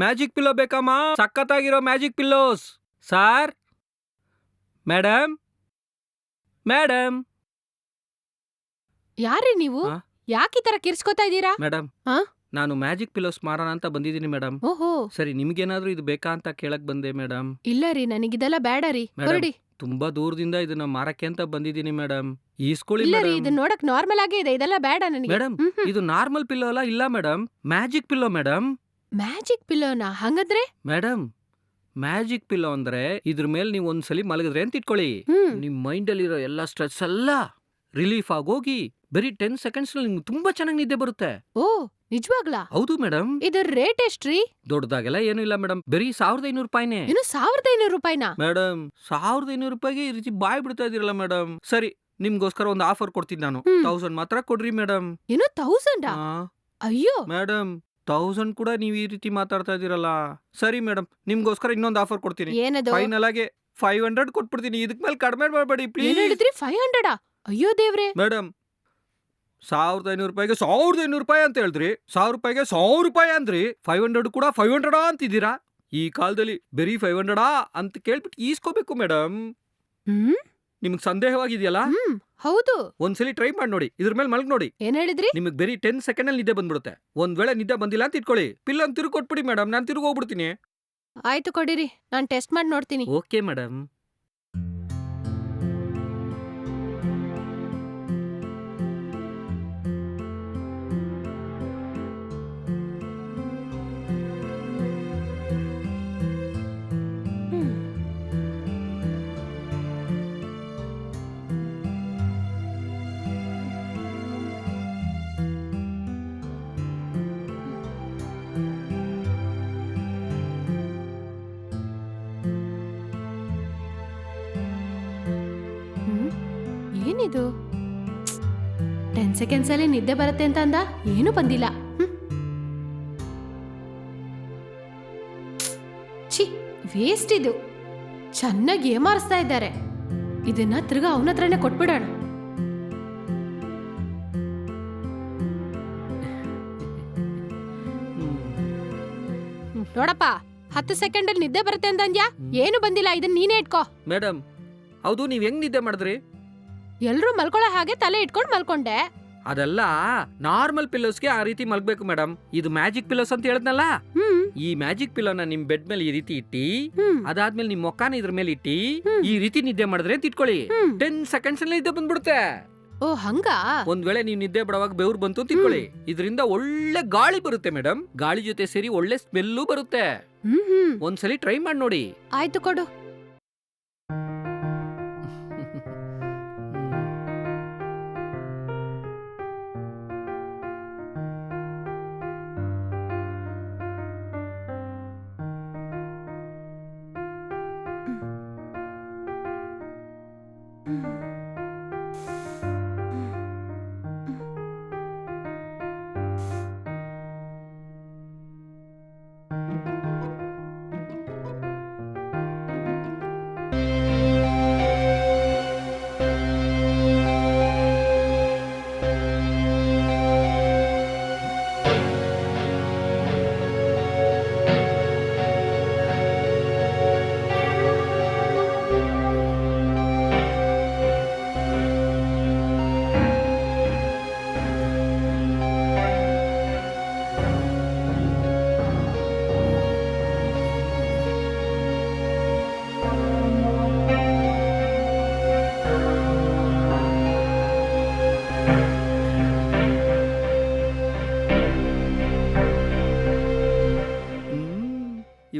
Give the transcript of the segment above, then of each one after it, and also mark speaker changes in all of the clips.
Speaker 1: Magic pillow ಬೇಕಮ್ಮ ಸಖತ್ತಾಗಿರೋ magic pillows. Sir? Madam madam
Speaker 2: ಯಾರೇ ನೀವು?
Speaker 1: ಆ?
Speaker 2: ಯಾಕೆ ಈ ತರ ಕಿರ್ಚ್ಕೊತಾ ಇದ್ದೀರಾ?
Speaker 1: ಮೇಡಮ್
Speaker 2: ಆ?
Speaker 1: ನಾನು ಮ್ಯಾಜಿಕ್ ಪಿಲ್ಲೋಸ್ ಮಾರೋಣ ಅಂತ ಬಂದಿದ್ದೀನಿ ಮೇಡಮ್
Speaker 2: ಓಹೋ.
Speaker 1: ಸರಿ ನಿಮ್ಗೇನಾದ್ರೂ ಇದು ಬೇಕಾ ಅಂತ ಕೇಳಕ್ ಬಂದೆ ಮೇಡಮ್
Speaker 2: ಇಲ್ಲ ರೀ ನನಗಿದೆಲ್ಲ ಬೇಡ ರೀ ಹೊರಡಿ.
Speaker 1: ತುಂಬಾ ದೂರದಿಂದ ಇದನ್ನ ಮಾರಕ್ಕೆ ಅಂತ ಬಂದಿದ್ದೀನಿ ಮೇಡಮ್ ಈಸ್ಕೊಳ್ಳಿ
Speaker 2: ಇಲ್ಲ ರೀ
Speaker 1: ಮೇಡಮ್
Speaker 2: ಇದನ್ನ ನೋಡಕ್ ನಾರ್ಮಲ್ ಆಗೇ ಇದೆ. ಇದೆಲ್ಲ ಬೇಡ ನನಗೆ.
Speaker 1: ಮೇಡಮ್ ಇದು ನಾರ್ಮಲ್ ಪಿಲ್ಲೋ ಅಲ್ಲ ಇಲ್ಲ madam magic pillow madam
Speaker 2: magic ಪಿಲ್ಲೋನಾ? ಹಂಗಂದ್ರೆ?
Speaker 1: ಮೇಡಮ್ ಮ್ಯಾಜಿಕ್ ಪಿಲ್ಲೋ ಅಂದ್ರೆ ಇದ್ರ ಮೇಲೆ ನೀವು ಒಂದ್ಸಲಿ ಮಲಗಿದ್ರೆ ಅಂತ ಇಟ್ಕೊಳ್ಳಿ.
Speaker 2: ಹ್ಮ್.
Speaker 1: ನಿಮ್ ಮೈಂಡ್ ಅಲ್ಲಿರೋ ಎಲ್ಲ ಸ್ಟ್ರೆಸ್ ಎಲ್ಲ ರಿಲೀಫ್ ಆಗೋಗಿ ಬರೀ ಟೆನ್ ಸೆಕೆಂಡ್ಸ್ ನಿಮ್ಗೆ ತುಂಬಾ ಚೆನ್ನಾಗಿ ನಿದ್ದೆ ಬರುತ್ತೆ.
Speaker 2: ಓ ನಿಜವಾಗ್ಲಾ?
Speaker 1: ಹೌದು ಮೇಡಮ್
Speaker 2: ಇದರ ರೇಟ್ ಎಷ್ಟ್ರಿ?
Speaker 1: ದೊಡ್ಡದಾಗೆಲ್ಲ ಏನೂ ಇಲ್ಲ ಮೇಡಮ್ ಬರೀ ಸಾವಿರದ ಐನೂರು ರೂಪಾಯಿನೇ.
Speaker 2: ಇನ್ನು ಸಾವಿರದ ಐನೂರು ರೂಪಾಯಿನಾ?
Speaker 1: ಮೇಡಮ್ ಸಾವಿರದ ಐನೂರು ರೂಪಾಯಿಗೆ ಈ ರೀತಿ ಬಾಯ್ ಬಿಡ್ತಾ ಇದೀರಲ್ಲ ಮೇಡಮ್ ಸರಿ ನಿಮ್ಗೋಸ್ಕರ ಒಂದು ಆಫರ್ ಕೊಡ್ತೀನಿ ನಾನು.
Speaker 2: ಹ್ಮ್.
Speaker 1: ತೌಸಂಡ್ ಮಾತ್ರ ಕೊಡ್ರಿ ಮೇಡಮ್
Speaker 2: ಇನ್ನು ತೌಸಂಡಾ? ಅಯ್ಯೋ.
Speaker 1: ಮೇಡಮ್ ತೌಸಂಡ್ ಕೂಡ ನೀವು ಈ ರೀತಿ ಮಾತಾಡ್ತಾ ಇದ್ದೀರಲ್ಲ. ಸರಿ ಮೇಡಮ್ ನಿಮ್ಗೋಸ್ಕರ ಇನ್ನೊಂದು ಆಫರ್ ಕೊಡ್ತೀನಿ.
Speaker 2: ಏನದು?
Speaker 1: ಫೈನಲ್ ಆಗಿ ಫೈವ್ ಹಂಡ್ರೆಡ್ ಕೊಟ್ಬಿಡ್ತೀನಿ. ಇದಕ್ ಮೇಲೆ ಕಡಿಮೆ ಮಾಡಬೇಡಿ
Speaker 2: ಏನ್
Speaker 1: ಪ್ಲೀಸ್
Speaker 2: ಹೇಳಿದ್ರಿ ಫೈವ್ ಹಂಡ್ರೆಡಾ ಅಯ್ಯೋ ದೇವ್ರೆ.
Speaker 1: ಮೇಡಮ್ ಸಾವಿರದ ಐನೂರು ರೂಪಾಯಿಗೆ ಸಾವಿರದ ಐನೂರು ರೂಪಾಯಿ ಅಂತ ಹೇಳಿದ್ರಿ. ಸಾವಿರ ರೂಪಾಯಿಗೆ ಸಾವಿರ ರೂಪಾಯಿ ಅಂದ್ರಿ. ಫೈವ್ ಹಂಡ್ರೆಡ್ ಕೂಡ ಫೈವ್ ಹಂಡ್ರೆಡಾ ಅಂತಿದ್ದೀರಾ? ಈ ಕಾಲದಲ್ಲಿ ಬರೀ ಫೈವ್ ಹಂಡ್ರೆಡಾ ಅಂತ ಕೇಳ್ಬಿಟ್ಟು ಈಸ್ಕೋಬೇಕು ಮೇಡಮ್
Speaker 2: ಹ್ಮ್?
Speaker 1: ನಿಮ್ಗೆ ಸಂದೇಹವಾಗಿದೆಯಲ್ಲ?
Speaker 2: ಹ್ಮ್. ಹೌದು.
Speaker 1: ಒಂದ್ಸಲಿ ಟ್ರೈ ಮಾಡಿ ನೋಡಿ ಇದ್ರ ಮೇಲೆ ಮಲ್ಗ್ ನೋಡಿ.
Speaker 2: ಏನ್ ಹೇಳಿದ್ರಿ?
Speaker 1: ನಿಮಗೆ ಬರೀ ಟೆನ್ ಸೆಕೆಂಡ್ ಅಲ್ಲಿ ನಿದ್ದೆ ಬಂದ್ಬಿಡುತ್ತೆ. ಒಂದ್ ವೇಳೆ ನಿದ್ದೆ ಬಂದಿಲ್ಲ ಅಂತ ಇಟ್ಕೊಳ್ಳಿ. ಪಿಲ್ ಅಂತ ತಿರುಗಿ ಕೊಟ್ಬಿಡಿ ಮೇಡಮ್ ನಾನು ತಿರುಗಿ ಹೋಗ್ಬಿಡ್ತೀನಿ.
Speaker 2: ಆಯ್ತು ಕೊಡಿರಿ ನಾನ್ ಟೆಸ್ಟ್ ಮಾಡಿ ನೋಡ್ತೀನಿ.
Speaker 1: ಓಕೆ ಮೇಡಮ್
Speaker 2: ಏನಿದು? ಟೆನ್ ಸೆಕೆಂಡ್ಸಲ್ಲಿ ನಿದ್ದೆ ಬರುತ್ತೆ ಅಂತ ಅಂದ ಏನು ಬಂದಿಲ್ಲ. ಹ್ಮ್. ಛೀ ವೇಸ್ಟ್ ಇದು. ಚೆನ್ನಾಗಿ ಏಮಾರಿಸ್ತಾ ಇದ್ದಾರೆ. ಇದನ್ನ ತಿರ್ಗಾ ಅವನ ಹತ್ರನೇ ಕೊಟ್ಬಿಡೋಣ. ನೋಡಪ್ಪ ಹತ್ತು ಸೆಕೆಂಡ್ ಅಲ್ಲಿ ನಿದ್ದೆ ಬರುತ್ತೆ ಅಂತ ಅಂದ್ಯಾ? ಏನು ಬಂದಿಲ್ಲ ಇದನ್ನ ನೀನೇ ಇಟ್ಕೋ.
Speaker 1: ಮೇಡಮ್ ಹೌದು ನೀವ್ ಹೆಂಗ್ ನಿದ್ದೆ ಮಾಡಿದ್ರಿ?
Speaker 2: ಎಲ್ರೂ ಮಲ್ಕೊಳ್ಳೋ ಹಾಗೆ ತಲೆ ಇಟ್ಕೊಂಡು ಮಲ್ಕೊಂಡೆ.
Speaker 1: ಅದೆಲ್ಲ ನಾರ್ಮಲ್ ಪಿಲ್ಲೋಸ್ಗೆ ಆ ರೀತಿ ಮಲ್ಗಬೇಕು ಮೇಡಮ್. ಇದು ಮ್ಯಾಜಿಕ್ ಪಿಲ್ಲೋಸ್ ಅಂತ ಹೇಳಿದ್ನಲ್ಲ?
Speaker 2: ಹ್ಮ್.
Speaker 1: ಈ ಮ್ಯಾಜಿಕ್ ಪಿಲ್ಲೋನ ನಿಮ್ ಬೆಡ್ ಮೇಲೆ ಈ ರೀತಿ ಇಟ್ಟಿ
Speaker 2: ಹ್ಮ್.
Speaker 1: ಅದಾದ್ಮೇಲೆ ನಿಮ್ ಮೊಕ್ಕಾನ ಇದ್ರ ಮೇಲೆ ಇಟ್ಟಿ
Speaker 2: ಹ್ಮ್.
Speaker 1: ಈ ರೀತಿ ನಿದ್ದೆ ಮಾಡಿದ್ರೆ ಅಂತ ಇಟ್ಕೊಳ್ಳಿ.
Speaker 2: ಹ್ಮ್.
Speaker 1: ಟೆನ್ ಸೆಕೆಂಡ್ಸ್ ಅಲ್ಲಿ ನಿದ್ದೆ ಬಂದ್ಬಿಡುತ್ತೆ.
Speaker 2: ಓ ಹಂಗ?
Speaker 1: ಒಂದ್ ವೇಳೆ ನೀವು ನಿದ್ದೆ ಬಡವಾಗ ಬೆವ್ರು ಬಂತು ಅಂತ ಇಟ್ಕೊಳ್ಳಿ. ಇದರಿಂದ ಒಳ್ಳೆ ಗಾಳಿ ಬರುತ್ತೆ ಮೇಡಮ್. ಗಾಳಿ ಜೊತೆ ಸೇರಿ ಒಳ್ಳೆ ಸ್ಮೆಲ್ಲು ಬರುತ್ತೆ.
Speaker 2: ಹ್ಮ್ ಹ್ಮ್.
Speaker 1: ಒಂದ್ಸಲಿ ಟ್ರೈ ಮಾಡಿ ನೋಡಿ.
Speaker 2: ಆಯ್ತು ಕೊಡು.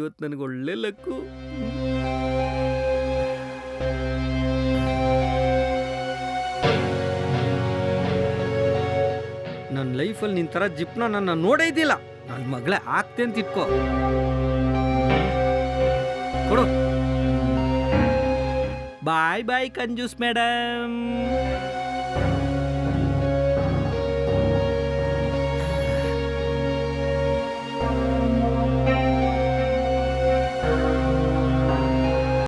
Speaker 1: ಹ್ಮ್ ಇವತ್ ನನಗೆ ಒಳ್ಳೆ ಲಕ್ಕು. ನನ್ನ ಲೈಫಲ್ಲಿ ನಿನ್ ತರ ಜಿಪ್ನ ನನ್ನ ನೋಡೇ ಇದ್ದಿಲ್ಲ. ನನ್ನ ಮಗಳೇ ಆಗ್ತೆ ಅಂತ ಇಟ್ಕೋ. ಕೊಡು. ಬಾಯ್ ಬಾಯ್ ಕಂಜೂಸ್ ಮೇಡಮ್.